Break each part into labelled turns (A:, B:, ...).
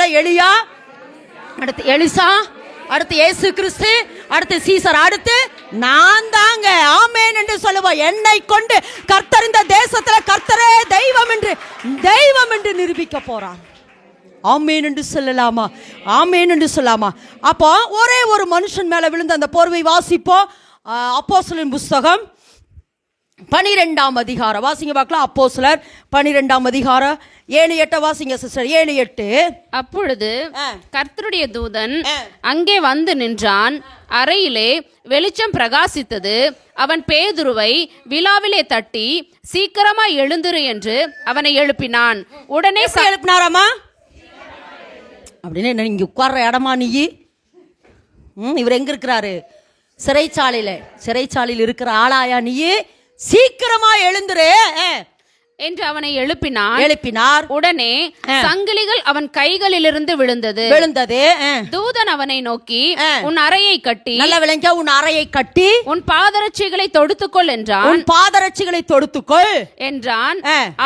A: முதல்ல எலியா? அடுத்து எலிசா அடுத்து ஏசு கிறிஸ்து அடுத்து சீசர் அடுத்து நான் தாங்க. ஆமேன் என்று சொல்லுவோம். என்னை கொண்டு கர்த்தர் இந்த தேசத்துல கர்த்தரே தெய்வம் என்று தெய்வம் என்று நிரூபிக்க போறான் ஆமேன் என்று சொல்லலாமா? ஆமேன் என்று சொல்லலாமா? அப்போ ஒரே ஒரு மனுஷன் மேல விழுந்த அந்த போர்வை வாசிப்போம். அப்போஸ்தலரின் புஸ்தகம் பனிரெண்டாம் அதிகாரம் வாசிங்க பார்க்கலாம். அப்போஸ்தலர் பனிரெண்டாம் அதிகாரம் ஏழு எட்டை வாசிங்க சிஸ்டர் ஏழு எட்டு.
B: அப்பொழுது. கர்த்தருடைய தூதன். அங்கே வந்து நின்றான். அறையிலே வெளிச்சம் பிரகாசித்தது. அவன் பேதுருவை விழாவிலே தட்டி சீக்கிரமா எழுந்திரு என்று அவனை எழுப்பினான். உடனே
A: எழுப்பினாராமா அப்படின்னு என்ன இங்க உட்கார்ற இடமா நீ? இவர் எங்க இருக்கிறாரு? சிறைச்சாலையில. சிறைச்சாலையில் இருக்கிற ஆளாயா நீ? சீக்கிரமா எழுந்துரு.
B: என்று அவனை எழுப்பினான்.
A: எழுப்பினார்.
B: உடனே சங்கிலிகள் அவன் கைகளிலிருந்து விழுந்தது.
A: விழுந்தது.
B: தூதன் அவனை நோக்கி. உன் அறையை கட்டி
A: நல்ல விளைஞ்ச உன் அறையை கட்டி
B: உன் பாதரட்சிகளை தொடுத்துக்கொள் என்றான்.
A: உன் பாதரட்சிகளை தொடுத்துக்கொள்
B: என்றான்.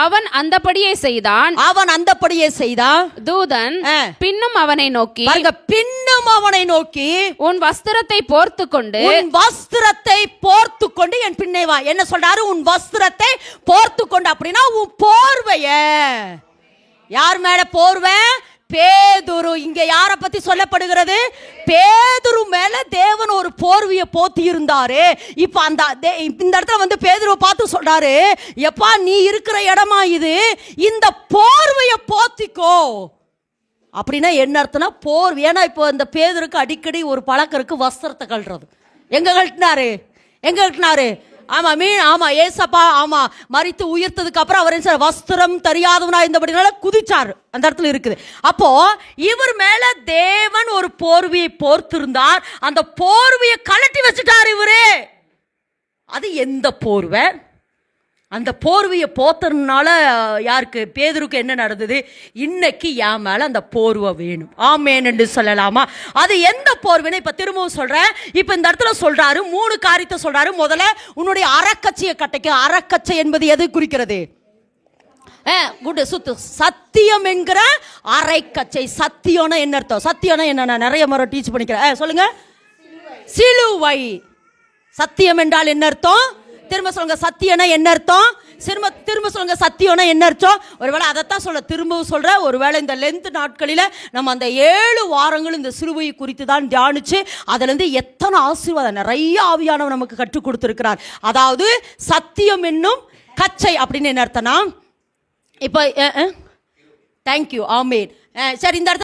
B: அவன் அந்தபடியே செய்தான்.
A: அவன் அந்தப்படியே செய்தான்.
B: தூதன். பின்னும் அவனை நோக்கி
A: பின்னும் அவனை நோக்கி
B: உன் வஸ்திரத்தை போர்த்து கொண்டு
A: உன் வஸ்திரத்தை போர்த்து கொண்டு என் பின்னே வா. என்ன சொல்றாரு? உன் வஸ்திரத்தை போர்த்து கொண்டு அப்படின்னா உன் போர்வைய. யார் மேல போர்வை? பேதுரு. இங்க யார பத்தி சொல்லப்படுகிறது? பேதுரு மேல தேவன் ஒரு போர்வையை போத்தி இருந்தாரு இப்ப அந்த தே- இந்த இடத்துல வந்து பேதுருவை பார்த்து சொல்றாரு எப்பா நீ இருக்கிற இடமா இது? இந்த போர்வையை போத்திக்கோ. அப்படின்னா என்ன அர்த்தம்னா போர் ஏன்னா இப்போ இந்த பேதருக்கு அடிக்கடி ஒரு பழக்கம் இருக்கு வஸ்திரத்தை கழுறது. எங்க கழட்டினாரு? எங்க கழட்டினாரு? ஆமா மீன் ஆமா ஏசப்பா ஆமா மறித்து உயர்த்ததுக்கு அப்புறம் அவர் என்ன செய்றாரு? வஸ்திரம் தெரியாதவனா இருந்தபடினால குதிச்சார். அந்த இடத்துல இருக்குது. அப்போ இவர் மேல தேவன் ஒரு போர்வையை போர்த்திருந்தார். அந்த போர்வையை கழட்டி வச்சுட்டார் இவரு. அது எந்த போர்வை? அந்த போர்வையை போத்தனால யாருக்கு பேதருக்கு என்ன நடந்தது? இன்னைக்கு என் மேலே அந்த போர்வை வேணும். ஆமேன் என்று சொல்லலாமா? அது எந்த போர்வைன்னு இப்போ திரும்பவும் சொல்கிறேன் இப்போ இந்த இடத்துல சொல்கிறாரு மூணு காரியத்தை சொல்கிறாரு முதல்ல உன்னுடைய அறக்கச்சையை கட்டைக்கு. அறக்கச்சை என்பது எது குறிக்கிறது? குட் சுத்து. சத்தியம் என்கிற அரைக்கச்சை. சத்தியம்னா என்ன அர்த்தம்? சத்தியம்னா என்ன? நான் நிறைய முறை டீச் பண்ணிக்கிறேன். சொல்லுங்க. சிலுவை. சத்தியம் என்றால் என்ன அர்த்தம்? திரும்ப சொல்லுங்க சத்தியம்னா என்ன அர்த்தம்? திரும்ப திரும்ப சொல்லுங்க சத்தியம்னா என்ன அர்த்தம்? ஒருவேளை அதைத்தான் சொல்ல திரும்பவும் சொல்ற ஒருவேளை இந்த லென்த் நாட்களில் நம்ம அந்த ஏழு வாரங்கள் இந்த சிலுவையை குறித்து தான் தியானிச்சு அதுலேருந்து எத்தனை ஆசீர்வாதம் நிறைய ஆவியானவர் நமக்கு கற்றுக் கொடுத்துருக்கிறார். அதாவது சத்தியம் என்னும் கச்சை அப்படின்னு என்ன அர்த்தம்னா இப்போ தேங்க்யூ ஆமேன். சரி இந்த அர்த்தம்